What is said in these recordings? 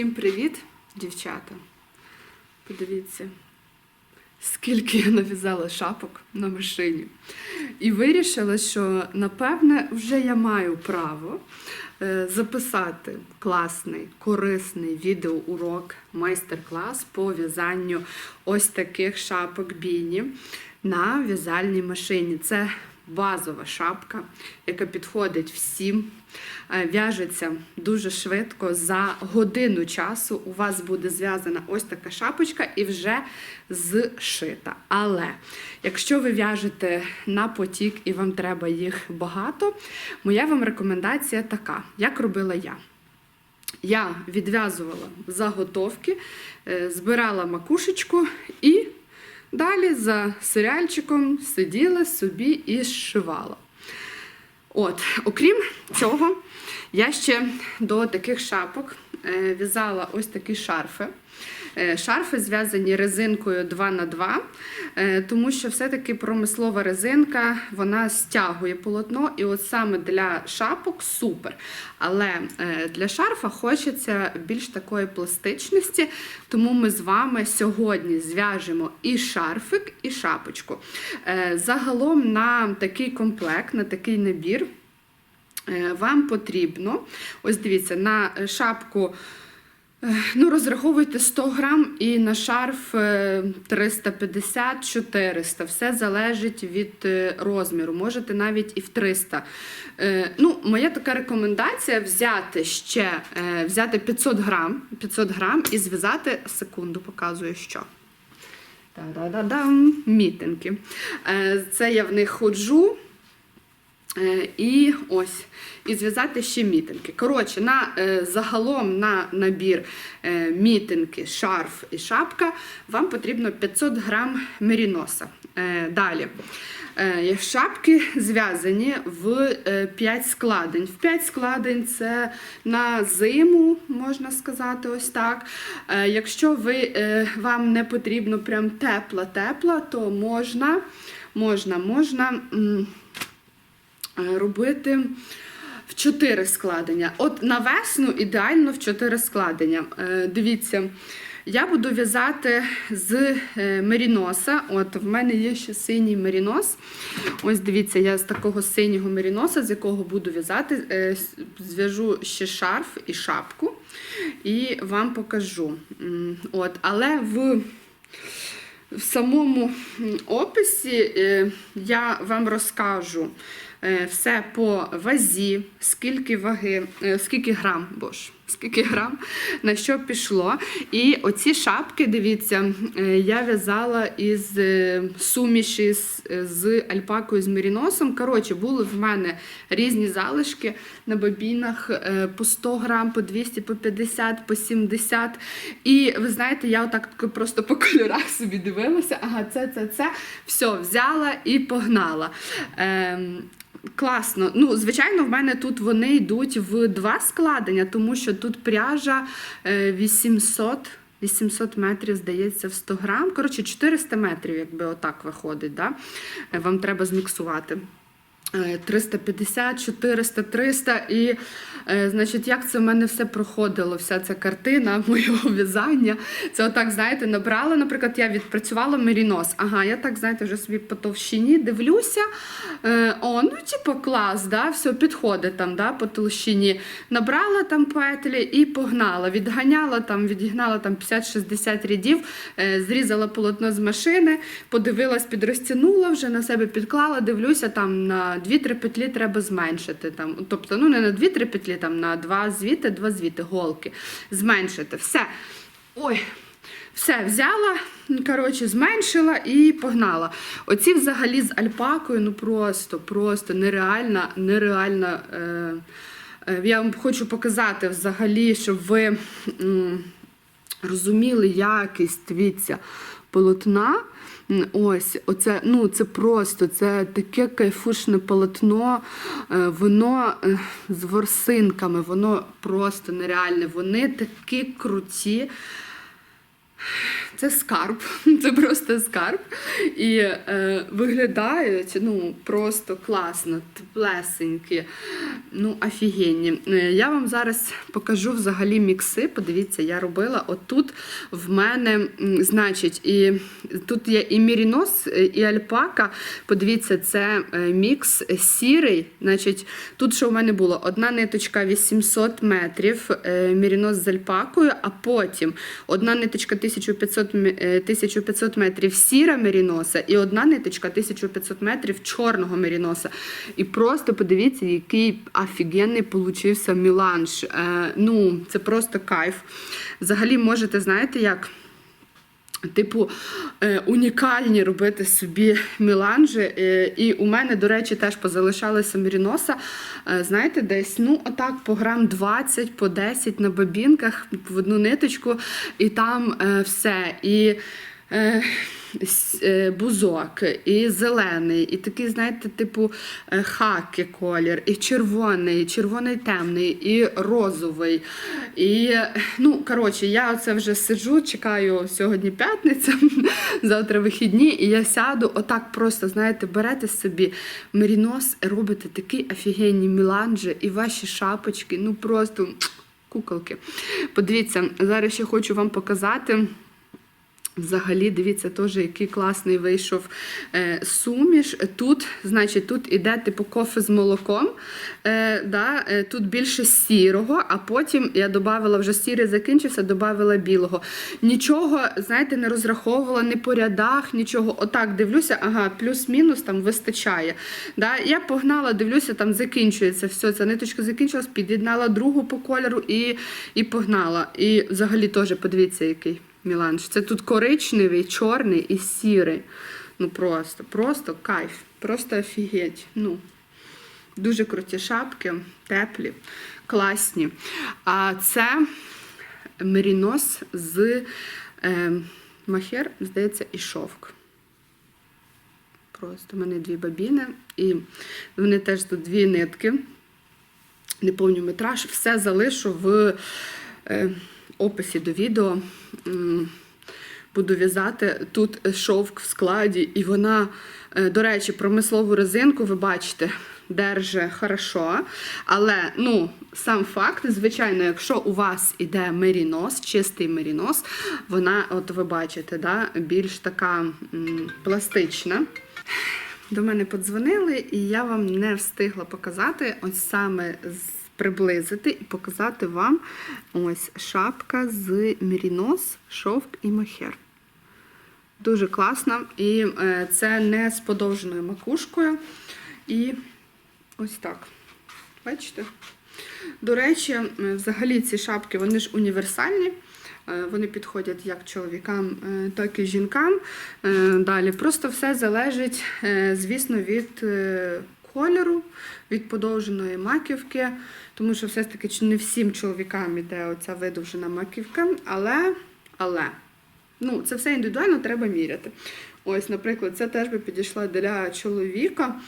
Всім привіт, дівчата. Подивіться, скільки я нав'язала шапок на машині. І вирішила, що напевне вже я маю право е, записати класний, корисний відеоурок, майстер-клас по в'язанню ось таких шапок біні на в'язальній машині. Це базова шапка, яка підходить всім. Е, В'яжеться дуже швидко. За годину часу у вас буде зв'язана ось така шапочка і вже зшита. Але якщо ви в'яжете на потік і вам треба їх багато, моя вам рекомендація така, як робила я. Я відв'язувала заготовки, е, збирала макушечку і далі за серіальчиком сиділа собі і зшивала. От, окрім цього, я ще до таких шапок е, в'язала ось такі шарфи. Е, Шарфи зв'язані резинкою 2 на 2 е, тому що все-таки промислова резинка вона стягує полотно, і от саме для шапок супер. Але е, для шарфа хочеться більш такої пластичності, тому ми з вами сьогодні зв'яжемо і шарфик, і шапочку. Загалом на такий комплект, на такий набір. Вам потрібно, ось дивіться, на шапку ну, розраховуйте 100 грам і на шарф е, 350-400. Все залежить від е, розміру. Можете навіть і в 300. Е, Ну, моя така рекомендація взяти ще е, взяти 500 грам, 500 грам і зв'язати секунду, показую що. Та-да-да-дам, мітинки. Е, Це я в них ходжу. Е, І ось, і зв'язати ще мітинки. Коротше, на, е, загалом на набір е, мітинки, шарф і шапка вам потрібно 500 грам меріноса. Далі. Шапки зв'язані в 5 складень. В 5 складень це на зиму, можна сказати, ось так. Якщо ви, вам не потрібно прям тепла-тепла, то можна, можна, можна. Е, робити в 4 складення. От на весну ідеально в 4 складення. Е, Дивіться, я буду в'язати з е, меріноса. От в мене є ще синій мерінос. Ось дивіться, я з такого синього меріноса, з якого буду в'язати, зв'яжу ще шарф і шапку і вам покажу. От, але в в самому описі я вам розкажу все по вазі, скільки ваги, е, скільки грам, боже, скільки грам, на що пішло. І оці шапки, дивіться, е, я в'язала із е, суміші з, з альпакою з меріносом. Коротше, були в мене різні залишки на бобінах е, по 100 грам, по 200, по 50, по 70. І ви знаєте, я отак просто по кольорах собі дивилася. Ага, це, це, це. Все, взяла і погнала. Ем, Класно. Ну, звичайно, в мене тут вони йдуть в два складення, тому що тут пряжа е, 800. 800 метрів, здається, в 100 грам. Коротше, 400 метрів, якби отак виходить. Да? Е, Вам треба зміксувати. Е, 350, 400, 300. І, е, значить, як це в мене все проходило, вся ця картина моєго в'язання. Це отак, знаєте, набрала, наприклад, я відпрацювала мерінос. Ага, я так, знаєте, вже собі по товщині дивлюся. Е, о, ну, типу, клас, да, все підходить там, да, по толщині. Набрала там петлі і погнала. Відганяла там, відігнала там 50-60 рядів, е, зрізала полотно з машини, подивилась, підрозтягнула, вже на себе підклала, дивлюся, там на 2-3 петлі треба зменшити. Там, тобто, ну не на 2-3 петлі, там на 2 звіти, 2 звіти, голки. Зменшити. Все. Ой. Все, взяла, коротше, зменшила і погнала. Оці взагалі з альпакою, ну просто, просто нереальна, нереальна. Е, е, я вам хочу показати взагалі, щоб ви м, розуміли якість дивіться, полотна. Ось, оце, ну, це просто, це таке кайфушне полотно, е, воно е, з ворсинками, воно просто нереальне. Вони такі круті. це скарб, це просто скарб. І е, виглядають ну, просто класно, теплесенькі, ну, офігенні. Е, Я вам зараз покажу взагалі мікси. Подивіться, я робила отут в мене, значить, і тут є і мірінос, е, і альпака. Подивіться, це е, мікс сірий. Значить, тут що в мене було? Одна ниточка 800 метрів, мірінос з альпакою, а потім одна ниточка 1500, е, 1500 метрів сіра меріноса і одна ниточка 1500 метрів чорного меріноса. І просто подивіться, який офігенний получився міланж. Е, ну, це просто кайф. Взагалі, можете, знаєте, як. Типу, е, унікальні робити собі міланжі. Е, і у мене, до речі, теж позалишалися міріноса. Знаєте, десь ну, отак по грам 20, по 10 на бабінках в одну ниточку, і там все. І бузок, і зелений, і такий, знаєте, типу е, хаки колір, і червоний, і червоний темний, і розовий. І, е, ну, коротше, я оце вже сиджу, чекаю сьогодні п'ятниця, завтра вихідні, і я сяду, отак просто, знаєте, берете собі мерінос, робите такі офігенні міланжі, і ваші шапочки, ну просто куколки. Подивіться, зараз ще хочу вам показати. Взагалі, дивіться, теж який класний вийшов е, суміш. Тут, значить, тут іде типу кофе з молоком. Е, да, е, тут більше сірого, а потім я додавала вже сірий закінчився, додавала білого. Нічого, знаєте, не розраховувала ні по рядах, нічого. Отак дивлюся, ага, плюс-мінус там вистачає. Да, я погнала, дивлюся, там закінчується все. Ця ниточка закінчилась, під'єднала другу по кольору і, і погнала. І взагалі теж подивіться, який. Міланж. Це тут коричневий, чорний і сірий. Ну просто, просто кайф. Просто офігеть. Ну, дуже круті шапки, теплі, класні. А це мерінос з е, махер, здається, і шовк. Просто в мене дві бабіни, і вони теж тут дві нитки. Не повню метраж. Все залишу в е, описі до відео. Буду в'язати тут шовк в складі, і вона, е, до речі, промислову резинку, ви бачите, держи хорошо. Але ну, сам факт, звичайно, якщо у вас іде мерінос, чистий мерінос, вона, от ви бачите, да, більш така м, пластична. До мене подзвонили, і я вам не встигла показати, ось саме з- приблизити і показати вам ось шапка з Мірінос, шовк і мохер. Дуже класна. І е, це не з подовженою макушкою. І ось так. Бачите? До речі, взагалі ці шапки вони ж універсальні. Е, Вони підходять як чоловікам, е, так і жінкам. Далі просто все залежить, звісно, від кольору, від подовженої маківки, тому що все ж таки не всім чоловікам іде оця видовжена маківка, але, але ну, це все індивідуально треба міряти. Ось, наприклад, це теж би підійшла для чоловіка.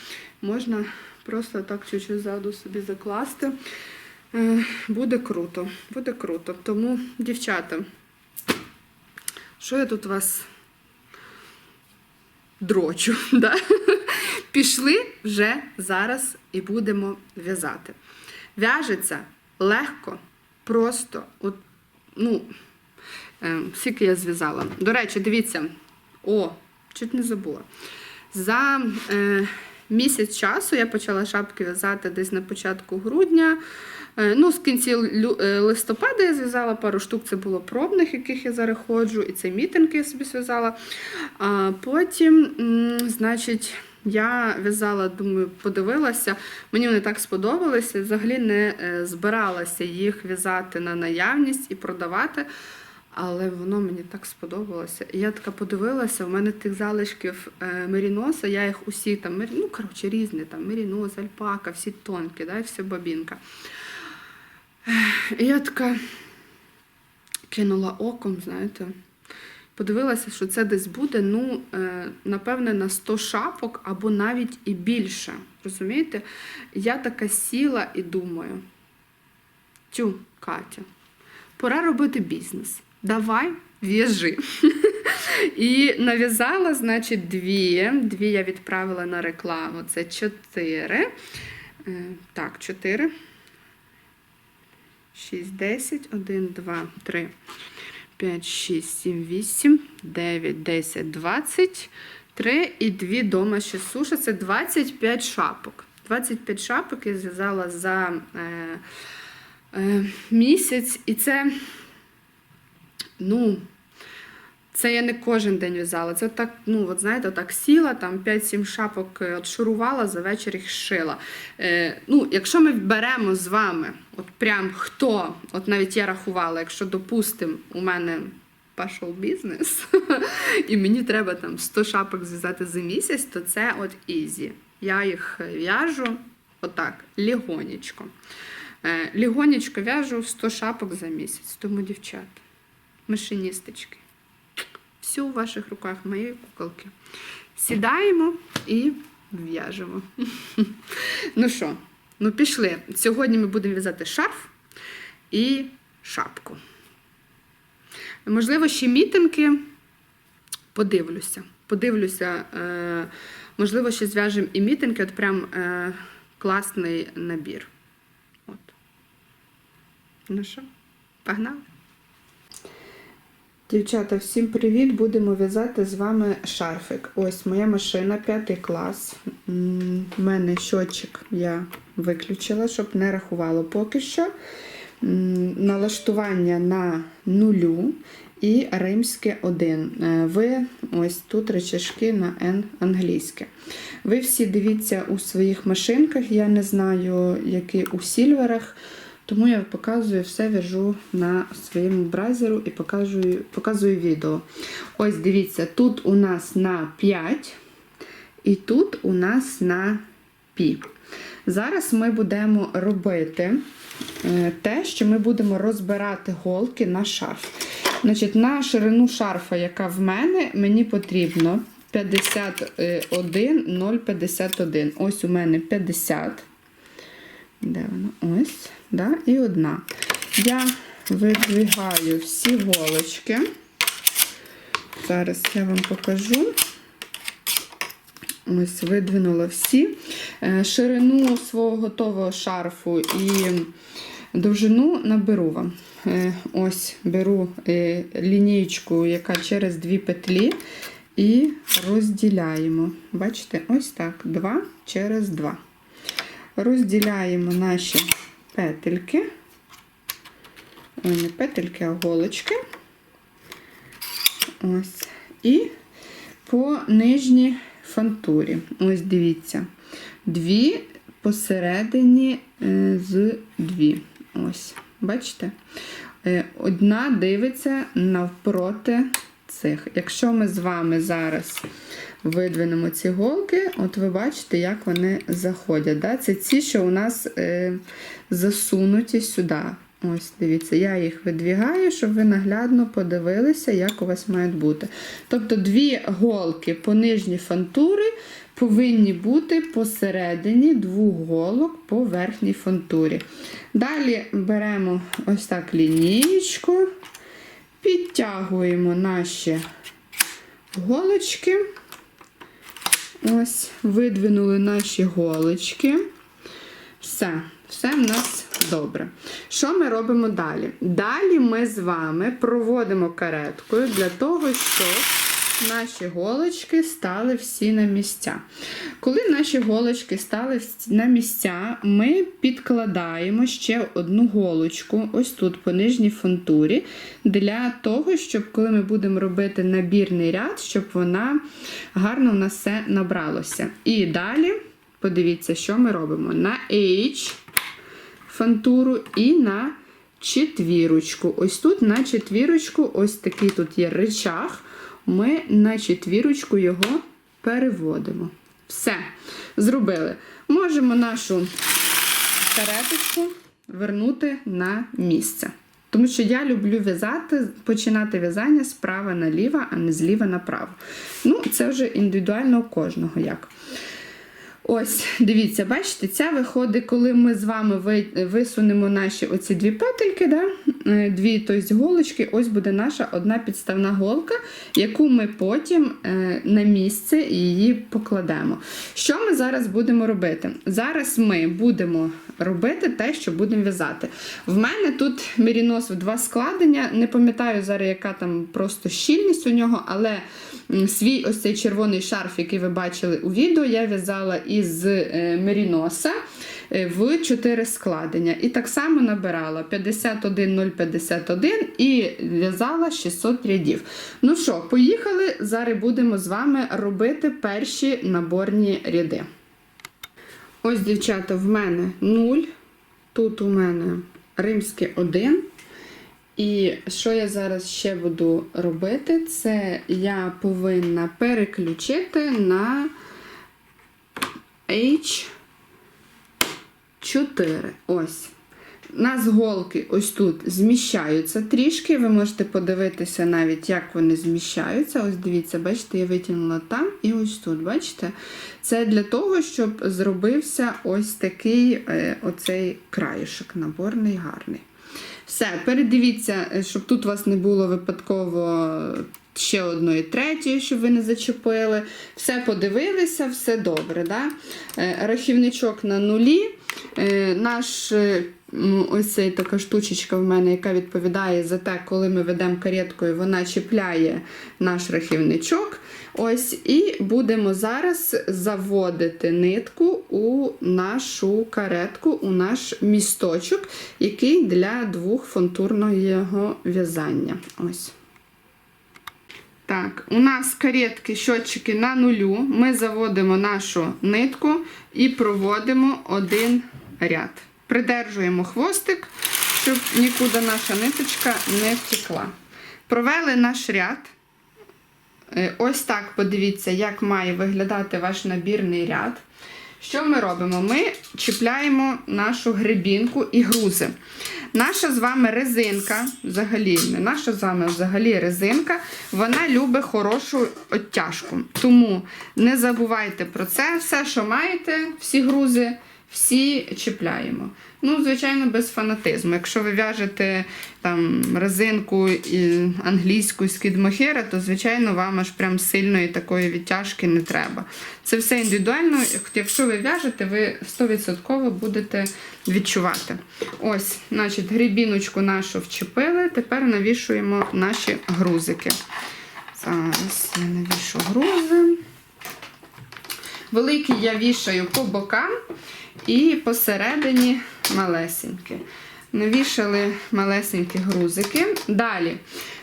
Можна просто так чуть-чуть ззаду собі закласти. Е, Буде круто, буде круто. Тому, дівчата, що я тут вас дрочу? Да? Пішли вже зараз і будемо в'язати. В'яжеться легко, просто, от, ну, е, скільки я зв'язала. До речі, дивіться, о, чуть не забула. За е, місяць часу я почала шапки в'язати десь на початку грудня. Е, Ну, з кінці е, листопада я зв'язала пару штук, це було пробних, яких я зараз ходжу, і це мітинги я собі зв'язала. А потім, м, значить, я в'язала, думаю, подивилася, мені вони так сподобалися. Взагалі не е, збиралася їх в'язати на наявність і продавати. Але воно мені так сподобалося. І я така подивилася, в мене тих залишків е, меріноса, я їх усі там, ну, коротше, різні, там, мерінос, альпака, всі тонкі, да, і все бабінка. І я така кинула оком, знаєте, подивилася, що це десь буде, ну, е, напевне, на 100 шапок або навіть і більше. Розумієте? Я така сіла і думаю, тю, Катя, пора робити бізнес. Давай, в'яжи. І нав'язала, значить, дві. Дві я відправила на рекламу. Це чотири. Е, Так, чотири. 6, 10, 1, 2, 3, 5, 6, 7, 8, 9, 10, 20, 3 і 2 дома ще суша. Це 25 шапок. 25 шапок я зв'язала за е, е, місяць. І це, ну, це я не кожен день в'язала. Це так, ну, от знаєте, так сіла, там 5-7 шапок е, от за вечір їх шила. Е, ну, якщо ми беремо з вами, от прям хто, от навіть я рахувала, якщо, допустимо, у мене пішов бізнес, і мені треба там 100 шапок зв'язати за місяць, то це от ізі. Я їх в'яжу отак, лігонечко. Е, лігонечко в'яжу 100 шапок за місяць. Тому, дівчата, машиністочки все у ваших руках, моєї куколки. Сідаємо і в'яжемо. Ну що, ну пішли. Сьогодні ми будемо в'язати шарф і шапку. Можливо, ще мітинки. Подивлюся. Подивлюся, е, можливо, ще зв'яжемо і мітинги, от прям е, класний набір. От. Ну що, погнали? Дівчата, всім привіт! Будемо в'язати з вами шарфик. Ось моя машина, п'ятий клас. У мене щотчик я виключила, щоб не рахувало поки що. Налаштування на нулю і римське 1. Е, Ви ось тут речашки на N англійське. Ви всі дивіться у своїх машинках. Я не знаю, які у сільверах. Тому я показую все в'яжу на своєму бразеру і показую, показую відео. Ось дивіться, тут у нас на 5 і тут у нас на пі. Зараз ми будемо робити е, те, що ми будемо розбирати голки на шарф. Значить, На ширину шарфа, яка в мене, мені потрібно 51, 0,51. Ось у мене 50. Де вона? Ось. Да? І одна. Я видвигаю всі голочки. Зараз я вам покажу. Ось, видвинула всі. Е, Ширину свого готового шарфу і довжину наберу вам. Е, Ось беру е, лінієчку, яка через дві петлі, і розділяємо. Бачите, ось так, два через два. Розділяємо наші петельки. Ой, не петельки, а голочки. Ось. І по нижній фантурі. Ось дивіться. Дві посередині е, з дві. Ось, бачите? Е, Одна дивиться навпроти цих. Якщо ми з вами зараз видвинемо ці голки, от ви бачите, як вони заходять. Да? Це ці, що у нас е, засунуті сюди. Ось, дивіться, я їх видвігаю, щоб ви наглядно подивилися, як у вас мають бути. Тобто дві голки по нижній фантури повинні бути посередині двох голок по верхній фантурі. Далі беремо ось так лінієчку, підтягуємо наші голочки. Ось, видвинули наші голочки. Все, все в нас добре. Що ми робимо далі? Далі ми з вами проводимо кареткою для того, щоб наші голочки стали всі на місця. Коли наші голочки стали на місця, ми підкладаємо ще одну голочку, ось тут по нижній фунтурі, для того, щоб коли ми будемо робити набірний ряд, щоб вона гарно в нас все набралося. І далі, подивіться, що ми робимо. На H фантуру і на четвірочку. Ось тут на четвірочку, ось такий тут є речах. Ми на четвірочку його переводимо. Все, зробили. Можемо нашу кареточку вернути на місце. Тому що я люблю в'язати, починати в'язання справа наліво, а не зліва направо. Ну, це вже індивідуально у кожного як. Ось, дивіться, бачите, ця виходить, коли ми з вами висунемо наші оці дві петельки, да? е, дві тобто, голочки, ось буде наша одна підставна голка, яку ми потім е, на місце її покладемо. Що ми зараз будемо робити? Зараз ми будемо робити те, що будемо в'язати. В мене тут мерінос в два складення. Не пам'ятаю зараз, яка там просто щільність у нього, але свій ось цей червоний шарф, який ви бачили у відео, я в'язала із е, меріноса е, в 4 складення. І так само набирала 51,051 і в'язала 600 рядів. Ну що, поїхали. Зараз будемо з вами робити перші наборні ряди. Ось, дівчата, в мене 0. Тут у мене римське 1. І що я зараз ще буду робити, це я повинна переключити на H4. Ось. Нас голки ось тут зміщаються трішки. Ви можете подивитися навіть, як вони зміщаються. Ось дивіться, бачите, я витягнула там і ось тут. Бачите? Це для того, щоб зробився ось такий е, оцей краюшок наборний, гарний. Все, передивіться, е, щоб тут у вас не було випадково ще одної третьої, щоб ви не зачепили. Все подивилися, все добре. Да? Е, Рахівничок на нулі. Е, Наш е, ось цей така штучечка в мене, яка відповідає за те, коли ми ведемо кареткою, вона чіпляє наш рахівничок. Ось, і будемо зараз заводити нитку у нашу каретку, у наш місточок, який для двохфонтурного в'язання. Ось. Так, у нас каретки, щотчики на нулю. Ми заводимо нашу нитку і проводимо один ряд. Придержуємо хвостик, щоб нікуди наша ниточка не втекла. Провели наш ряд. Е, Ось так подивіться, як має виглядати ваш набірний ряд. Що ми робимо? Ми чіпляємо нашу гребінку і грузи. Наша з вами резинка, взагалі, не наша з вами, взагалі резинка, вона любить хорошу оттяжку. Тому не забувайте про це. Все, що маєте, всі грузи, всі чіпляємо. Ну, звичайно, без фанатизму. Якщо ви в'яжете там резинку і англійську з кідмохера, то, звичайно, вам аж прям сильної такої відтяжки не треба. Це все індивідуально. Якщо ви в'яжете, ви 100% будете відчувати. Ось, значить, грібіночку нашу вчепили, тепер навішуємо наші грузики. Зараз я навішу грузи. Великі я вішаю по бокам і посередині малесенькі. Навішали малесенькі грузики. Далі,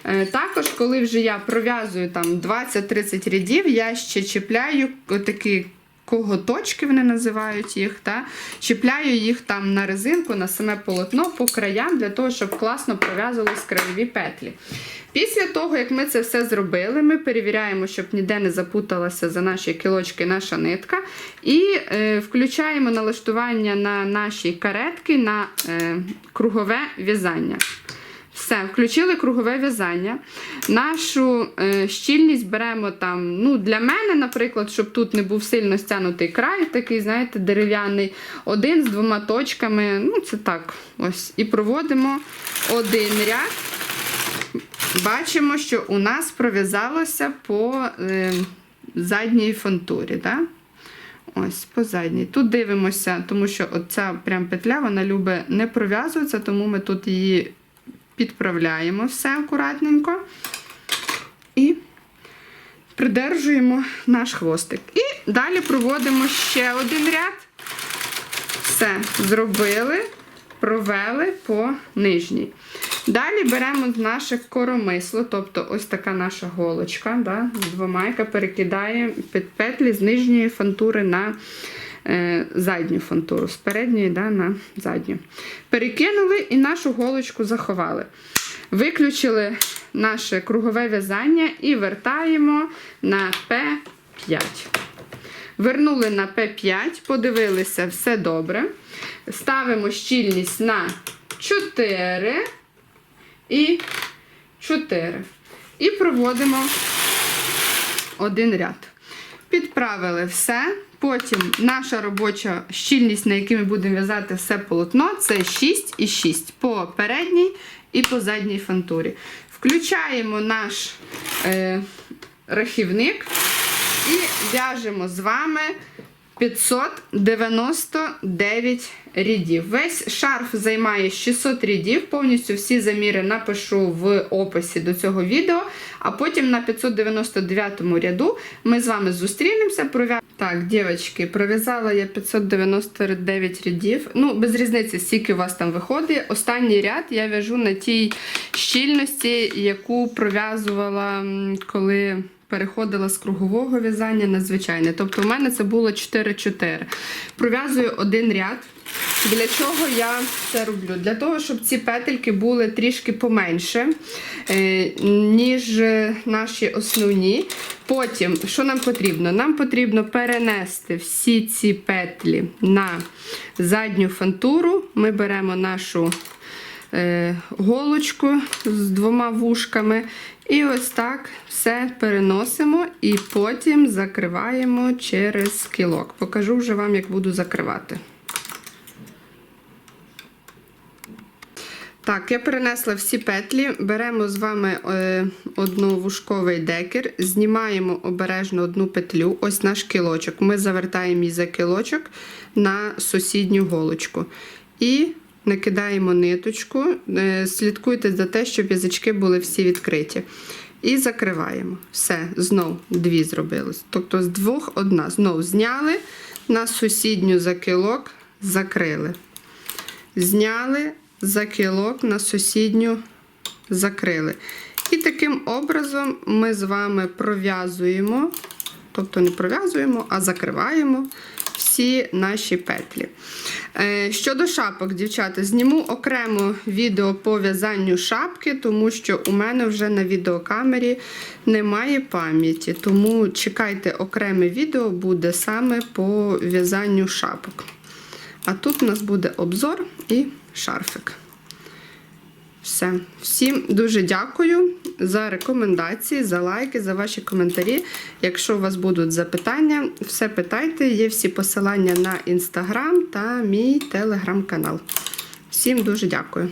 е, також, коли вже я пров'язую там 20-30 рядів, я ще чіпляю такі коготочки, вони називають їх. Та? Чіпляю їх там на резинку, на саме полотно по краям, для того, щоб класно пров'язувались краєві петлі. Після того, як ми це все зробили, ми перевіряємо, щоб ніде не запуталася за наші кілочки наша нитка. І е, включаємо налаштування на наші каретки на е, кругове в'язання. Все, включили кругове в'язання. Нашу е, щільність беремо там, ну, для мене, наприклад, щоб тут не був сильно стягнутий край, такий, знаєте, дерев'яний, один з двома точками. Ну, це так. ось. І проводимо один ряд. Бачимо, що у нас пров'язалося по е, задній фонтурі. Да? Ось, по задній. Тут дивимося, тому що оця прям петля вона любить не пров'язуватися, тому ми тут її підправляємо все акуратненько. І придержуємо наш хвостик. І далі проводимо ще один ряд. Все, зробили, провели по нижній. Далі беремо наше коромисло, тобто ось така наша голочка, да, з двома, перекидає під петлі з нижньої фантури на задню фантуру, з передньої да, на задню. Перекинули і нашу голочку заховали. Виключили наше кругове в'язання і вертаємо на П5. Вернули на П5, подивилися, все добре. Ставимо щільність на 4 і 4. І проводимо один ряд. Підправили все. Потім наша робоча щільність, на якій ми будемо в'язати все полотно, це 6 і 6 по передній і по задній фантурі. Включаємо наш е, рахівник і в'яжемо з вами 599 рядів. Весь шарф займає 600 рядів. Повністю всі заміри напишу в описі до цього відео. А потім на 599 ряду ми з вами зустрінемося. Пров'я... Так, дівчатки, пров'язала я 599 рядів. Ну, без різниці, скільки у вас там виходить. Останній ряд я в'яжу на тій щільності, яку пров'язувала, коли переходила з кругового в'язання на звичайне. Тобто, у мене це було 4-4. Пров'язую один ряд. Для чого я це роблю? Для того, щоб ці петельки були трішки поменше, е, ніж наші основні. Потім, що нам потрібно? Нам потрібно перенести всі ці петлі на задню фантуру. Ми беремо нашу е, голочку з двома вушками. І ось так все переносимо і потім закриваємо через кілок. Покажу вже вам, як буду закривати. Так, я перенесла всі петлі, беремо з вами е, одновушковий декер, знімаємо обережно одну петлю, ось наш кілочок. Ми завертаємо її за кілочок на сусідню голочку. І накидаємо ниточку, е, слідкуйте за те, щоб язички були всі відкриті. І закриваємо. Все, знов дві зробилось. Тобто з двох одна. Знов зняли на сусідню за кілок, закрили. Зняли за кілок на сусідню закрили. І таким образом ми з вами пров'язуємо, тобто не пров'язуємо, а закриваємо всі наші петлі. Е, Щодо шапок, дівчата, зніму окремо відео по в'язанню шапки, тому що у мене вже на відеокамері немає пам'яті. Тому чекайте, окреме відео буде саме по в'язанню шапок. А тут у нас буде обзор і шарфик. Все. Всім дуже дякую за рекомендації, за лайки, за ваші коментарі. Якщо у вас будуть запитання, все питайте. Є всі посилання на інстаграм та мій телеграм-канал. Всім дуже дякую.